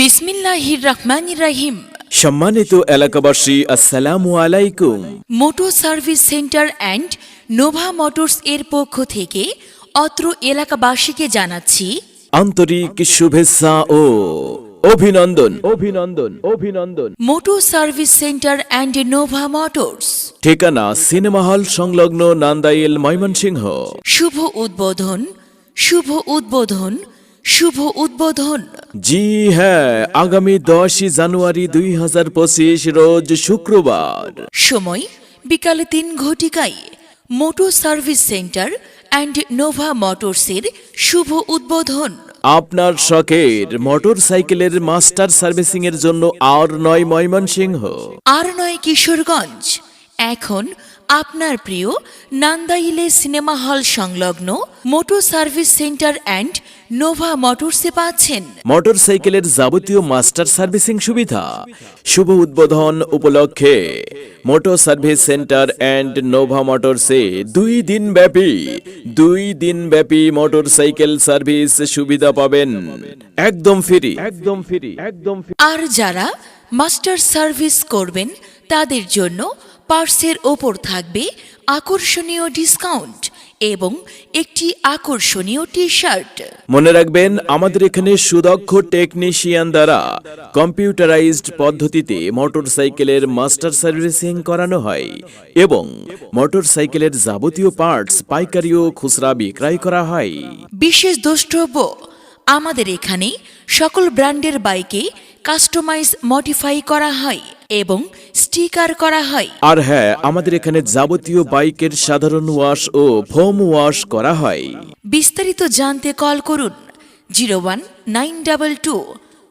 বিসমিল্লাহির রহমানির রাহিম। সম্মানিত এলাকাবাসী আসসালামু আলাইকুম। Motor service centre and Nova motors এর পক্ষ থেকে অত্র এলাকাবাসীকে জানাচ্ছি আন্তরিক শুভেচ্ছা ও অভিনন্দন। অভিনন্দন অভিনন্দন। Motor service centre and Nova motors. ঠিকানা সিনেমা হল সংলগ্ন নান্দাইল ময়মনসিংহ। শুভ উদ্বোধন শুভ উদ্বোধন শুভ উদ্বোধন। জি হ্যাঁ আগামী দশই জানুয়ারি দুই হাজার পঁচিশ রোজ শুক্রবার। সময় বিকালে তিন ঘটিকায় motor service centre and Nova মোটরসের শুভ উদ্বোধন। আপনার শখের মোটর সাইকেলের মাস্টার সার্ভিসিং এর জন্য আর নয় ময়মনসিংহ। আর নয় কিশোরগঞ্জ। এখন আপনার প্রিয় নান্দাইলে সিনেমা হল সংলগ্ন motor service centre and Nova মোটরসে পাচ্ছেন। মোটর সাইকেলের যাবতীয় মাস্টার সার্ভিসিং সুবিধা। শুভ উদ্বোধন উপলক্ষে motor service centre and Nova মোটরসে দুই দিন ব্যাপী দুই দিন ব্যাপী মোটর সাইকেল সার্ভিস সুবিধা পাবেন। একদম ফ্রি। একদম ফ্রি। একদম আর যারা মাস্টার সার্ভিস করবেন তাদের জন্য পার্সের ওপর থাকবে আকর্ষণীয় ডিসকাউন্ট এবং একটি আকর্ষণীয় টি শার্ট মনে রাখবেন আমাদের এখানে সুদক্ষ টেকনিশিয়ান দ্বারা কম্পিউটারাইজড পদ্ধতিতে মোটরসাইকেলের মাস্টার সার্ভিসিং করানো হয় এবং মোটরসাইকেলের যাবতীয় পার্টস পাইকারি ও খুচরা বিক্রয় করা হয়। বিশেষ দ্রষ্টব্য আমাদের এখানে সকল ব্র্যান্ডের বাইকে কাস্টমাইজ মডিফাই করা হয় এবং স্টিকার করা হয়। আর হ্যাঁ আমাদের এখানে যাবতীয় বাইকের সাধারণ ওয়াশ ও ফোম ওয়াশ করা হয়। বিস্তারিত জানতে কল করুন zero one nine double two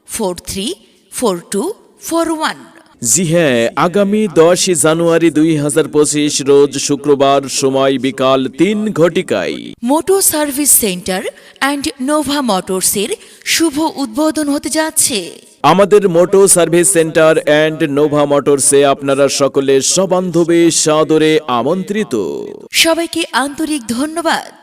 four three four two four one. জি হ্যাঁ আগামী দশই জানুয়ারি দুই হাজার পঁচিশ রোজ শুক্রবার সময় বিকাল তিন ঘটিকায়। Motor service centre and Nova মোটরসের শুভ উদ্বোধন হতে যাচ্ছে। আমাদের motor service centre and Nova মোটরসে আপনারা সকলে সবান্ধবে সাদরে আমন্ত্রিত। সবাইকে আন্তরিক ধন্যবাদ।